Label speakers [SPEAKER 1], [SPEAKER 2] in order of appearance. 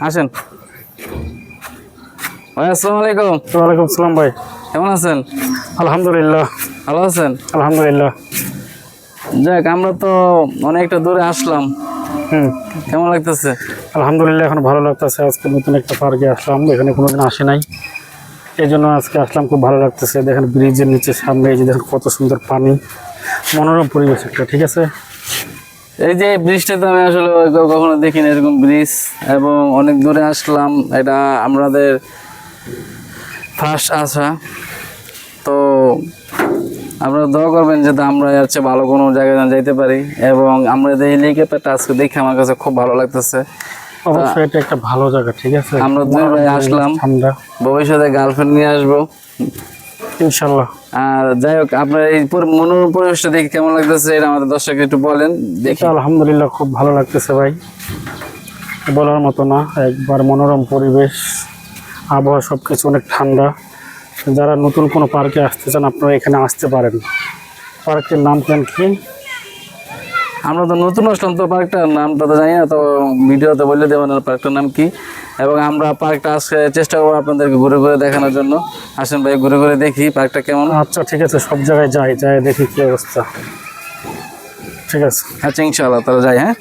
[SPEAKER 1] আসেন। ভাই আসসালামু আলাইকুম।
[SPEAKER 2] ওয়ালাইকুম সালাম ভাই।
[SPEAKER 1] কেমন আছেন?
[SPEAKER 2] আলহামদুলিল্লাহ।
[SPEAKER 1] ভালো আছেন?
[SPEAKER 2] আলহামদুলিল্লাহ।
[SPEAKER 1] যাক আমরা তো অনেকটা দূরে আসলাম।
[SPEAKER 2] হুম।
[SPEAKER 1] কেমন লাগতেছে?
[SPEAKER 2] আলহামদুলিল্লাহ এখন ভালো লাগতেছে। আজকে নতুন একটা পার্কে আসলাম। এখানে কোনোদিন আসে নাই। এই জন্য আজকে আসলাম খুব ভালো লাগতেছে। দেখেন ব্রিজের নিচে সামনে এই যে দেখেন কত সুন্দর পানি। মনোরম পরিবেশ একটা ঠিক আছে?
[SPEAKER 1] এই যে ব্রিজটা তো আমি আসলে কখনো দেখিনি এরকম ব্রিজ। এবং অনেক দূরে আসলাম এটা আমাদের ফার্স্ট আসা। তো আপনারা দোয়া করবেন যাতে আমরা চেয়ে ভালো কোনো জায়গায় যাইতে পারি। এবং আমরা যে হেলিকপ্টারটা আজকে দেখে আমার কাছে খুব ভালো লাগতেছে।
[SPEAKER 2] অবশ্যই এটা একটা ভালো জায়গা ঠিক আছে?
[SPEAKER 1] আমরা দুই ভাই আসলাম। ভবিষ্যতে গার্লফ্রেন্ড নিয়ে আসব।
[SPEAKER 2] ইনশাল্লাহ
[SPEAKER 1] আর যাই হোক আপনার এই পুরো মনোরম পরিবেশটা দেখে কেমন লাগতেছে? এটা আমাদের দর্শক একটু বলেন দেখি।
[SPEAKER 2] আলহামদুলিল্লাহ খুব ভালো লাগতেছে ভাই। বলার মতো না একবার মনোরম পরিবেশ আবহাওয়া সব কিছু অনেক ঠান্ডা। যারা নতুন কোনো পার্কে আসতে চান আপনারা এখানে আসতে পারেন। পার্কের নাম কেন কি
[SPEAKER 1] আমরা তো নতুন আসলাম তো পার্কটার নামটা তো জানি না তো ভিডিওতে বলে দেবেন পার্কটার নাম কি। এবং আমরা পার্কটা আজকে চেষ্টা করব আপনাদেরকে ঘুরে ঘুরে দেখানোর জন্য। আসেন ভাই ঘুরে ঘুরে দেখি পার্কটা কেমন।
[SPEAKER 2] আচ্ছা ঠিক আছে সব জায়গায় যাই যাই দেখি কি অবস্থা। ঠিক আছে।
[SPEAKER 1] আচ্ছা ইনশাআল্লাহ তাহলে যাই হ্যাঁ?